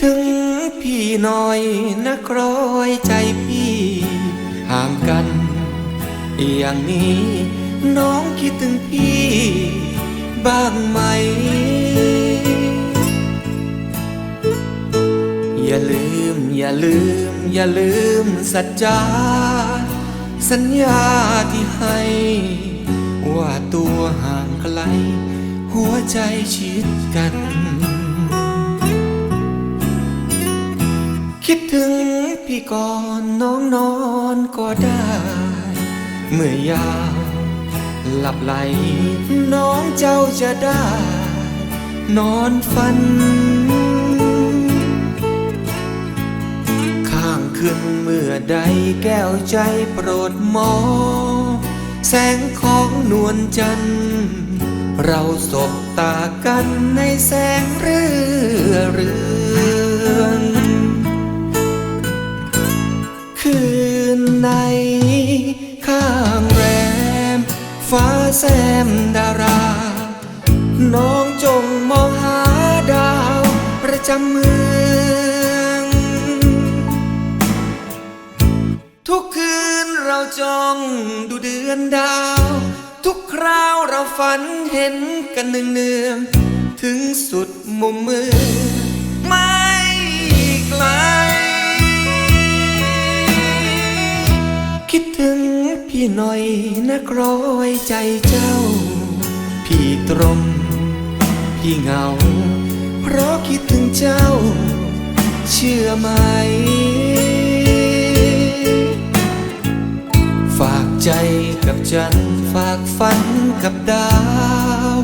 ถึงพี่น่อยนะครอยใจพี่ห่างกัน อย่างนี้ น้องคิดถึงพี่ บ้างไหม อย่าลืม อย่าลืม อย่าลืมสัจจา สัญญาที่ให้ ว่าตัวห่างไกล หัวใจชิดกัน คิดถึงพี่ก่อนน้องนอนก็ได้ เมื่อยามหลับไหลน้องเจ้าจะได้ นอนฝัน ข้างขึ้นเมื่อใดแก้วใจโปรดมอง แสงของนวลจันทร์เราสบตากันในแสงเรือเรือ แซมดารา น้องจงมองหาดาว ประจำเมือง ทุกคืนเราจ้องดูเดือนดาว ทุกคราวเราฝันเห็นกันเนืองๆถึงสุดมุมมือไม่ไกล พี่หน่อยนะครอยใจเจ้า พี่ตรม พี่เหงา เพราะคิดถึงเจ้า เชื่อไหม ฝากใจกับจันฝากฝันกับดาว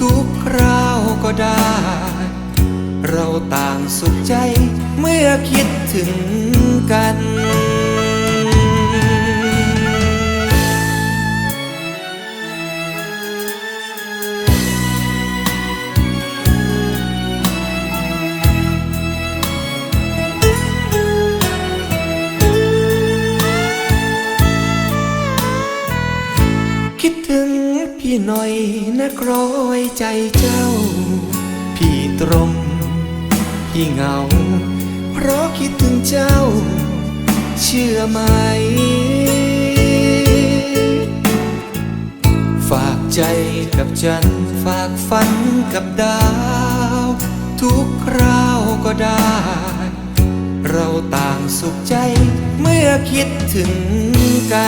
ทุกคราวก็ได้ เราต่างสุขใจเมื่อคิดถึงกัน พี่หน่อยนะครอยใจเจ้า พี่ตรมพี่เหงา เพราะคิดถึงเจ้า เชื่อไหม ฝากใจกับจันฝากฝันกับดาว ทุกคราวก็ได้ เราต่างสุขใจเมื่อคิดถึงกัน